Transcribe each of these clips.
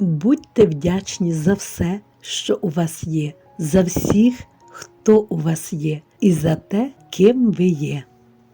Будьте вдячні за все, що у вас є, за всіх, хто у вас є, і за те, ким ви є.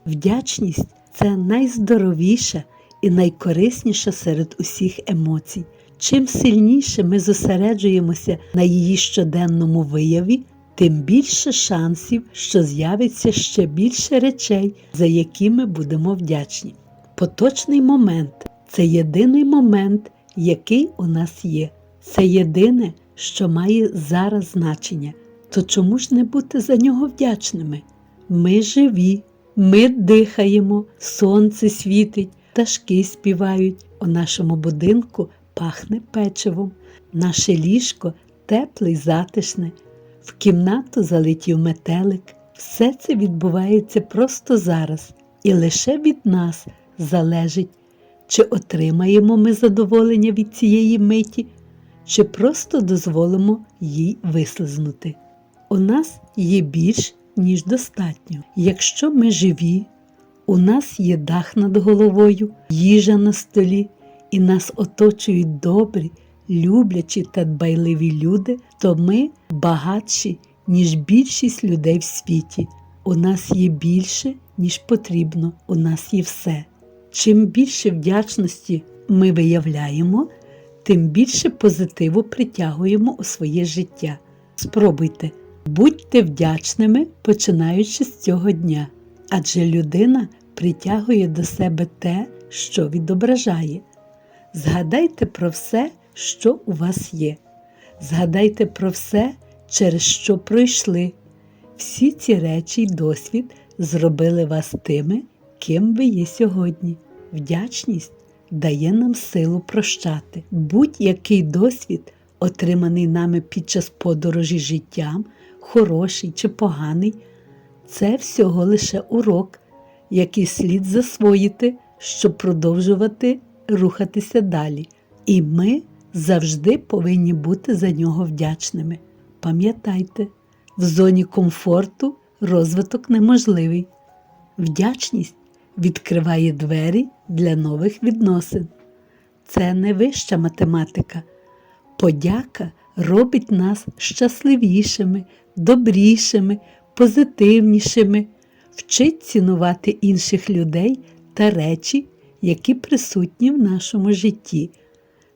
Вдячність це найздоровіша і найкорисніша серед усіх емоцій. Чим сильніше ми зосереджуємося на її щоденному вияві, тим більше шансів, що з'явиться ще більше речей, за які ми будемо вдячні. Поточний момент це єдиний момент, який у нас є. Це єдине, що має зараз значення. То чому ж не бути за нього вдячними? Ми живі, ми дихаємо, сонце світить, пташки співають. У нашому будинку пахне печивом, наше ліжко тепле й затишне, в кімнату залетів метелик. Все це відбувається просто зараз, і лише від нас залежить, чи отримаємо ми задоволення від цієї миті, чи просто дозволимо їй вислизнути. У нас є більш, ніж достатньо. Якщо ми живі, у нас є дах над головою, їжа на столі, і нас оточують добрі, люблячі та дбайливі люди, то ми багатші, ніж більшість людей в світі. У нас є більше, ніж потрібно, у нас є все. Чим більше вдячності ми виявляємо, тим більше позитиву притягуємо у своє життя. Спробуйте, будьте вдячними, починаючи з цього дня, адже людина притягує до себе те, що відображає. Згадайте про все, що у вас є. Згадайте про все, через що пройшли. Всі ці речі й досвід зробили вас тими, ким ви є сьогодні. Вдячність дає нам силу прощати. Будь-який досвід, отриманий нами під час подорожі життям, хороший чи поганий, це всього лише урок, який слід засвоїти, щоб продовжувати рухатися далі. І ми завжди повинні бути за нього вдячними. Пам'ятайте, в зоні комфорту розвиток неможливий. Вдячність відкриває двері для нових відносин. Це не вища математика. Подяка робить нас щасливішими, добрішими, позитивнішими, вчить цінувати інших людей та речі, які присутні в нашому житті.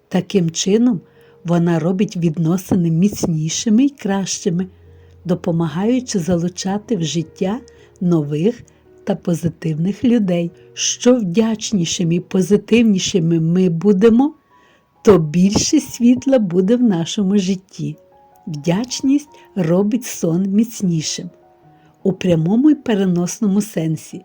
Таким чином, вона робить відносини міцнішими і кращими, допомагаючи залучати в життя нових та позитивних людей. Що вдячнішими і позитивнішими ми будемо, то більше світла буде в нашому житті. Вдячність робить сон міцнішим. У прямому і переносному сенсі.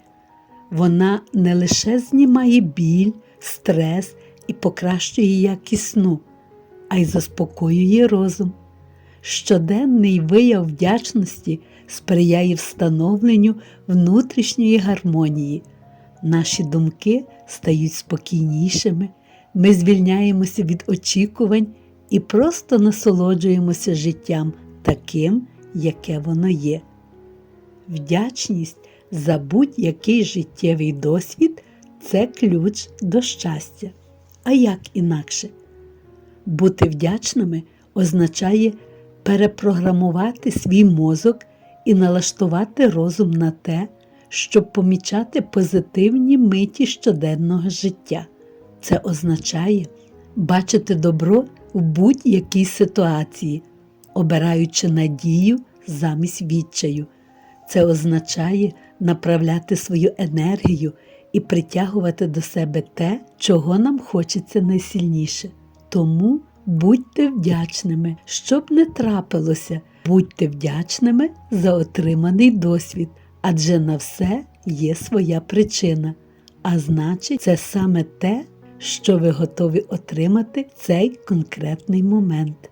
Вона не лише знімає біль, стрес і покращує якість сну, а й заспокоює розум. Щоденний вияв вдячності сприяє встановленню внутрішньої гармонії. Наші думки стають спокійнішими, ми звільняємося від очікувань і просто насолоджуємося життям таким, яке воно є. Вдячність за будь-який життєвий досвід це ключ до щастя. А як інакше? Бути вдячними означає перепрограмувати свій мозок і налаштувати розум на те, щоб помічати позитивні миті щоденного життя. Це означає бачити добро в будь-якій ситуації, обираючи надію замість відчаю. Це означає направляти свою енергію і притягувати до себе те, чого нам хочеться найсильніше. Тому будьте вдячними, щоб не трапилося, будьте вдячними за отриманий досвід, адже на все є своя причина. А значить, це саме те, що ви готові отримати в цей конкретний момент.